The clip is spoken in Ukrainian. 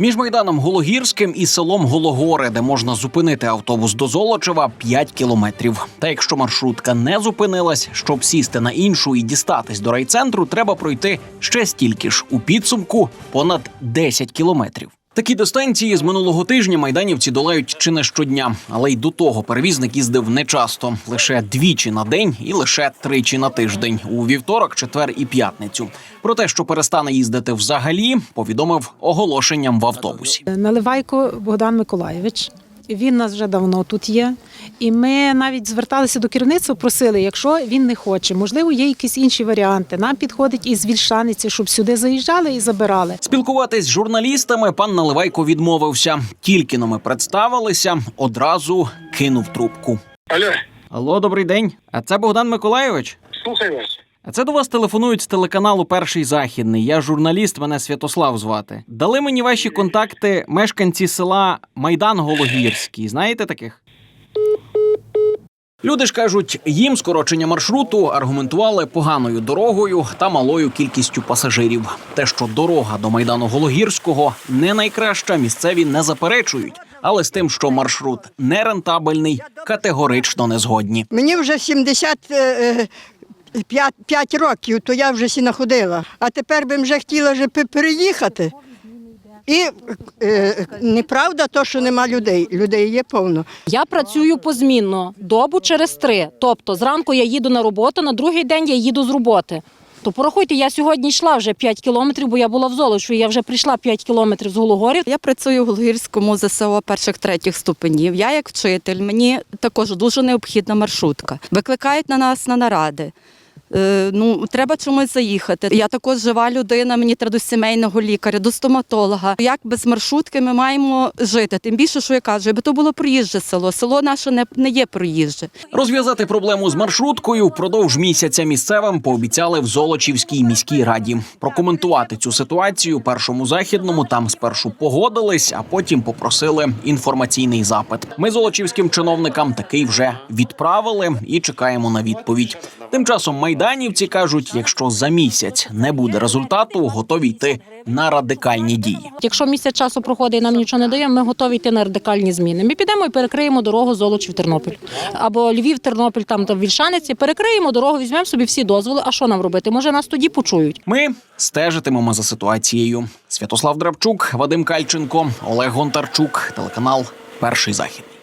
Між майданом Гологірським і селом Гологори, де можна зупинити автобус до Золочева, 5 кілометрів. Та якщо маршрутка не зупинилась, щоб сісти на іншу і дістатись до райцентру, треба пройти ще стільки ж у підсумку понад 10 кілометрів. Такі дистанції з минулого тижня майданівці долають чи не щодня, але й до того перевізник їздив нечасто лише двічі на день і лише тричі на тиждень у вівторок, четвер і п'ятницю. Про те, що перестане їздити взагалі, повідомив оголошенням в автобусі. Наливайко Богдан Миколаєвич. Він нас вже давно тут є. І ми навіть зверталися до керівництва, просили, якщо він не хоче, можливо, є якісь інші варіанти. Нам підходить із Вільшаниці, щоб сюди заїжджали і забирали. Спілкуватись з журналістами пан Наливайко відмовився. Тільки но ми представилися, одразу кинув трубку. Алло, Алло, добрий день. А це Богдан Миколайович? слухай вас. Це до вас телефонують з телеканалу Перший Західний. Я журналіст, мене Святослав звати. Дали мені ваші контакти мешканці села Майдан Гологірський. Знаєте таких? Люди ж кажуть, їм скорочення маршруту аргументували поганою дорогою та малою кількістю пасажирів. Те, що дорога до майдану Гологірського не найкраща, місцеві не заперечують. Але з тим, що маршрут нерентабельний, категорично не згодні. Мені вже 75 5 років, то я вже сі находила. А тепер би вже хотіла вже переїхати. І е, неправда то, що нема людей. Людей є повно. Я працюю позмінно добу через три. Тобто зранку я їду на роботу, на другий день я їду з роботи. То порахуйте, я сьогодні йшла вже 5 кілометрів, бо я була в Золочу. Я вже прийшла 5 кілометрів з Гологорів. Я працюю в Гологірському ЗСО перших третіх ступенів. Я як вчитель, мені також дуже необхідна маршрутка. Викликають на нас на наради. Е, ну, треба чомусь заїхати. Я також жива людина, мені треба до сімейного лікаря, до стоматолога. Як без маршрутки ми маємо жити? Тим більше, що я кажу, аби то було проїждже село. Село наше не, не є проїждже. Розв'язати проблему з маршруткою впродовж місяця місцевим пообіцяли в Золочівській міській раді. Прокоментувати цю ситуацію першому західному там спершу погодились, а потім попросили інформаційний запит. Ми золочівським чиновникам такий вже відправили і чекаємо на відповідь. Тим часом майданівці кажуть, якщо за місяць не буде результату, готові йти на радикальні дії. Якщо місяць часу проходить і нам нічого не дає, ми готові йти на радикальні зміни. Ми підемо і перекриємо дорогу Золочів Тернопіль або Львів, Тернопіль, там та в Вільшаниці. Перекриємо дорогу, візьмемо собі всі дозволи. А що нам робити? Може, нас тоді почують. Ми стежитимемо за ситуацією. Святослав Драбчук, Вадим Кальченко, Олег Гонтарчук, телеканал Перший західний.